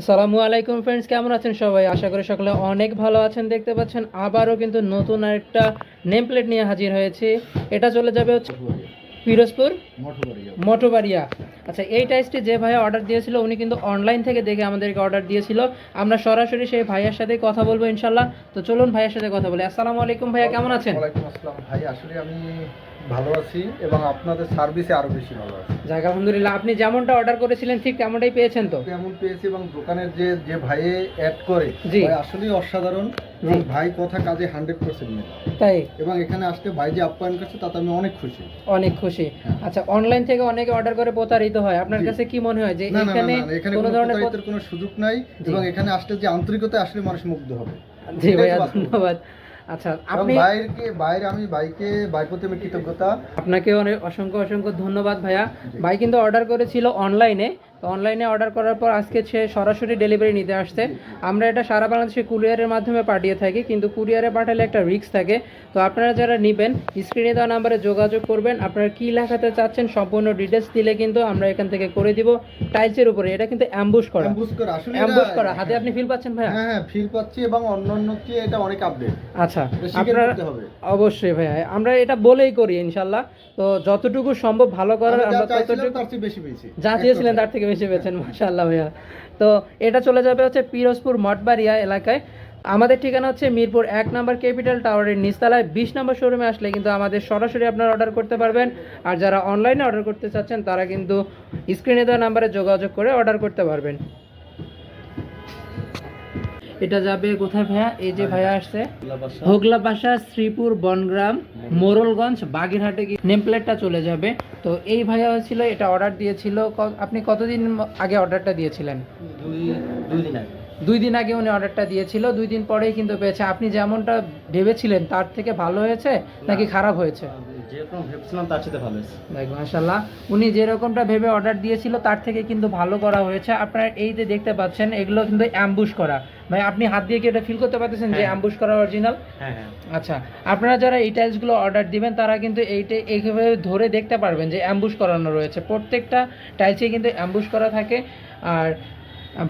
আসসালামু আলাইকুম ফ্রেন্ডস কেমন আছেন সবাই? আশা করি সকলে অনেক ভালো আছেন, দেখতে পাচ্ছেন আবারও কিন্তু নতুন আরেকটা নেম প্লেট নিয়ে হাজির হয়েছে। এটা চলে যাবে হচ্ছে পিরোজপুর মঠবাড়িয়া। আচ্ছা এই টাইসটি যে ভাইয়া অর্ডার দিয়েছিল, উনি কিন্তু অনলাইন থেকে দেখে আমাদেরকে অর্ডার দিয়েছিল। আমরা সরাসরি সেই ভাইয়ার সাথে কথা বলব ইনশাল্লাহ তো চলুন ভাইয়ার সাথে কথা বলি। আসসালামু আলাইকুম ভাইয়া, কেমন আছেন? ভাই, আসলে আমি ভালো আছি এবং আপনাদের সার্ভিসে আরও বেশি ভালো আছি। যাক আলহামদুলিল্লাহ আপনি যেমনটা অর্ডার করেছিলেন ঠিক তেমনটাই পেয়েছেন তো? কেমন পেয়েছি এবং দোকানের যে যে ভাইয়ে অ্যাড করে জি। আসলেই অসাধারণ এবং ভাই কথা কাজে হান্ড্রেড পার্সেন্ট মেলে তাই? এবং এখানে আসতে ভাই যে আপ্যায়ন করছে তাতে আমি অনেক খুশি। অনেক খুশি। হ্যাঁ। আচ্ছা অনলাইন থেকে অনেকে অর্ডার করে প্রতারিত হয়। আপনার কাছে কি মনে হয় যে না না না, এখানে না এখানে কোনো কোনো ধরনের প্রতারিতের কোনো সুযোগ নাই এবং এখানে আসলে যে আন্তরিকতা আসলে মানুষ মুগ্ধ হবে। জি ভাইয়া ধন্যবাদ। আচ্ছা আপনি আমি কৃতজ্ঞতা। আপনাকে অনেক অসংখ্য অসংখ্য ধন্যবাদ ভাইয়া। ভাই কিন্তু অর্ডার করেছিল অনলাইনে তো অনলাইনে অর্ডার করার পর আজকে সে সরাসরি ডেলিভারি নিতে আসছে। আমরা এটা সারা বাংলাদেশে কুরিয়ারের মাধ্যমে পাঠিয়ে থাকি কিন্তু কুরিয়ারে পাঠালে একটা রিস্ক থাকে। তো আপনারা যারা নেবেন স্ক্রিনে দেওয়া নাম্বারে যোগাযোগ করবেন। আপনারা কি লেখাতে চাচ্ছেন সম্পূর্ণ ডিটেলস দিলে কিন্তু আমরা এখান থেকে করে দিব। টাইলসের উপরে এটা কিন্তু অ্যাম্বুশ করা। অ্যাম্বুস করা আসলে অ্যাম্বুশ করা। হাতে আপনি ফিল পাচ্ছেন ভাইয়া? হ্যাঁ হ্যাঁ ফিল পাচ্ছি এবং অন্যান্য কি এটা অনেক আপডেট আচ্ছা আপনারা অবশ্যই ভাইয়া আমরা এটা বলেই করি ইনশাল্লাহ। তো যতটুকু সম্ভব ভালো করার আমরা ততটুকু চেয়ে বেশি যা চেয়েছিলেন তার থেকে বেশি পেয়েছেন মাশাল্লাহ ভাইয়া। তো এটা চলে যাবে হচ্ছে পিরোজপুর মঠবাড়িয়া এলাকায়। আমাদের ঠিকানা হচ্ছে মিরপুর এক নম্বর ক্যাপিটাল টাওয়ারের নিচতলায়। বিশ নম্বর শোরুমে আসলে কিন্তু আমাদের সরাসরি আপনারা অর্ডার করতে পারবেন। আর যারা অনলাইনে অর্ডার করতে চাচ্ছেন, তারা কিন্তু স্ক্রিনে দেওয়া নাম্বারে যোগাযোগ করে অর্ডার করতে পারবেন। এটা যাবে কোথায় ভাইয়া? এই যে ভাইয়া আসছে। হোগলা বাসা শ্রীপুর বনগ্রাম মোরলগঞ্জ বাগেরহাটে নেম প্লেটটা চলে যাবে। তো এই ভাইয়া হয়েছিল এটা অর্ডার দিয়েছিল। আপনি কতদিন আগে অর্ডারটা দিয়েছিলেন? দুই দুই দিন আগে। দুই দিন আগে উনি অর্ডারটা দিয়েছিল দুই দিন পরেই কিন্তু পেয়েছে। আপনি যেমনটা ভেবেছিলেন তার থেকে ভালো হয়েছে নাকি খারাপ হয়েছে? যেরকম ভেবেছিলাম তার সাথে ভালো হয়েছে। মাশাল্লাহ উনি যেরকমটা ভেবে অর্ডার দিয়েছিল তার থেকে কিন্তু ভালো করা হয়েছে। আপনারা এই যে দেখতে পাচ্ছেন এগুলো কিন্তু অ্যাম্বুশ করা। ভাই আপনি হাত দিয়ে কি এটা ফিল করতে পারতেছেন যে। অ্যাম্বুশ করা অরিজিনাল হ্যাঁ হ্যাঁ। আচ্ছা আপনারা যারা এই টাইলসগুলো অর্ডার দিবেন তারা কিন্তু এইটা এইভাবে ধরে দেখতে পারবেন যে অ্যাম্বুশ করানো রয়েছে। প্রত্যেকটা টাইলসে কিন্তু অ্যাম্বুশ করা থাকে। আর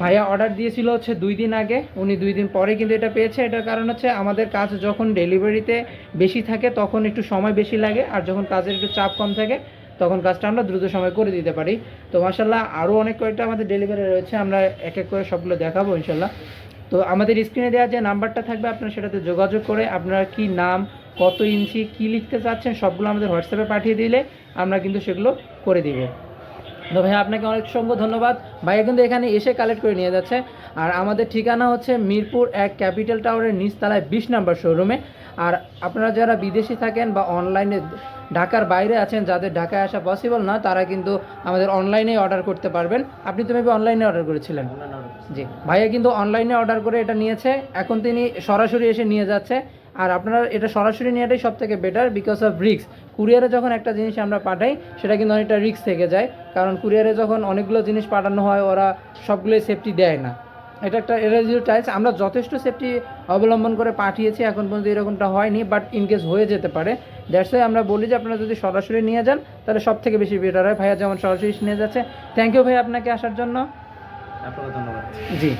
ভাইয়া অর্ডার দিয়েছিল হচ্ছে দুই দিন আগে। উনি দুই দিন পরে কিন্তু এটা পেয়েছে। এটার কারণ হচ্ছে আমাদের কাজ যখন ডেলিভারিতে বেশি থাকে, তখন একটু সময় বেশি লাগে। আর যখন কাজের একটু চাপ কম থাকে, তখন কাজটা আমরা দ্রুত সময় করে দিতে পারি। তো মাসাল্লাহ আরও অনেক কয়েকটা আমাদের ডেলিভারি রয়েছে। আমরা এক এক করে সবগুলো দেখাবো ইনশাল্লাহ তো আমাদের স্ক্রিনে দেওয়া যে নাম্বারটা থাকবে, আপনারা সেটাতে যোগাযোগ করে আপনারা কি নাম, কত ইঞ্চি, কি লিখতে চাচ্ছেন, সবগুলো আমাদের হোয়াটসঅ্যাপে পাঠিয়ে দিলে আমরা কিন্তু সেগুলো করে দিব। তো ভাইয়া, আপনাকে অনেক সঙ্গে ধন্যবাদ। ভাইয়া কিন্তু এখানে এসে কালেক্ট করে নিয়ে যাচ্ছে। আর আমাদের ঠিকানা হচ্ছে মিরপুর এক ক্যাপিটাল টাওয়ারের নিচতলায় বিশ নাম্বার শোরুমে আর আপনারা যারা বিদেশি থাকেন বা অনলাইনে ঢাকার বাইরে আছেন যাদের ঢাকায় আসা পসিবল না তারা কিন্তু আমাদের অনলাইনে অর্ডার করতে পারবেন। আপনি তো মেবি অনলাইনে অর্ডার করেছিলেন। জি। ভাইয়া কিন্তু অনলাইনে অর্ডার করে এটা নিয়েছে। এখন তিনি সরাসরি এসে নিয়ে যাচ্ছে। আর আপনারা এটা সরাসরি নেওয়াটাই সব থেকে বেটার বিকজ অফ রিক্স কুরিয়ারে যখন একটা জিনিস আমরা পাঠাই সেটা কিন্তু অনেকটা রিক্স থেকে যায়। কারণ কুরিয়ারে যখন অনেকগুলো জিনিস পাঠানো হয় ওরা সবগুলোই সেফটি দেয় না। এটা একটা এরাজিও টাইলস আমরা যথেষ্ট সেফটি অবলম্বন করে পাঠিয়েছি এখন পর্যন্ত এরকমটা হয়নি বাট ইনকেস হয়ে যেতে পারে দ্যাটস ওয়াই আমরা বলি যে আপনারা যদি সরাসরি নিয়ে যান তাহলে সব থেকে বেশি বেটার হয়। ভাইয়া যেমন সরাসরি নিয়ে যাচ্ছে। থ্যাংক ইউ ভাই আপনাকে আসার জন্য। আপনাকে ধন্যবাদ। জি।